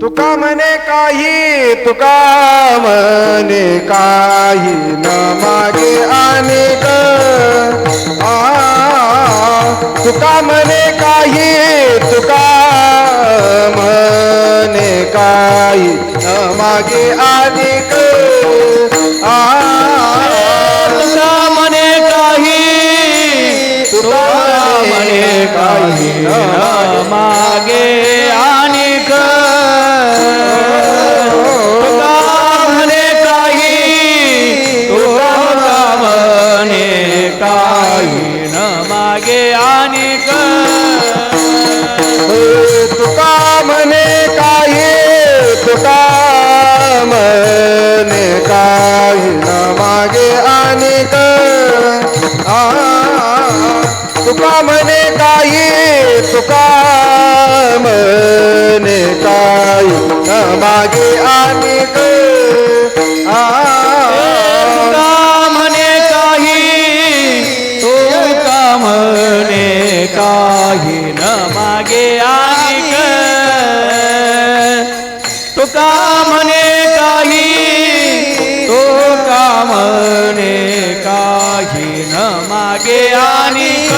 तुका म्हणे काही तुका म्हणे काही न मागे अनेक तुका म्हणे काही तुका म्हणे काही न मागे अनेक तुका म्हणे काही तुका म्हणे काही तुका म्हणे काही तुका म्हणे काही न मागे अनेक तुका म्हणे काही तुका म्हणे काही आणिक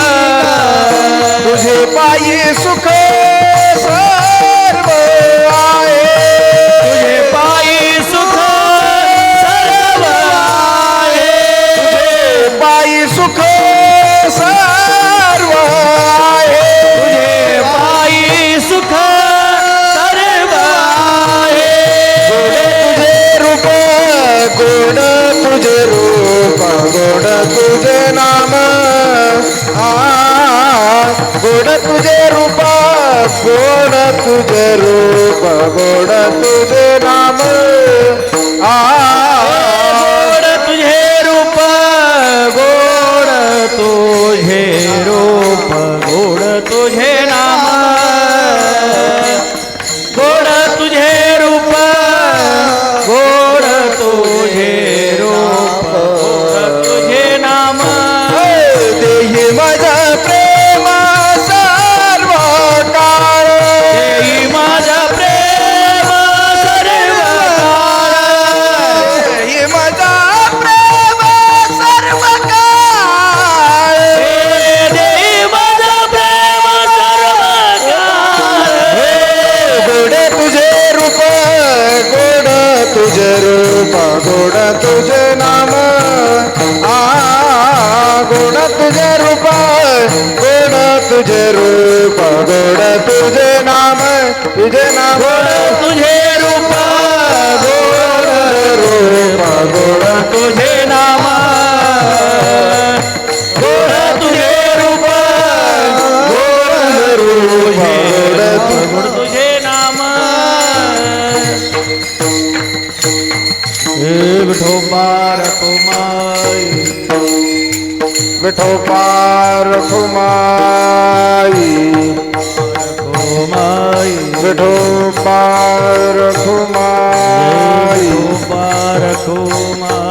तुझे पायी सुख सर्व तुझे पायी सुख सर्व तुझे पायी सुख सर्व तुझे पायी सुख सर्व तुझे रूप तुझे रूप गोड तुझे नाम। आ गोड तुझे रूप गोड तुझे रूप गोड तुझे नाम। आ गोड तुझे रूप गोड तुझे रूप गोड तुझे नाम। गोड तुझे गोड तुझे नाम। आ, गुण तुझे रूप। गुण तुझे रूप, गुण तुझे नाम। तुझे नाम। तुझे विठो पार माई विठो पार माई माई विठो पार माई पार माई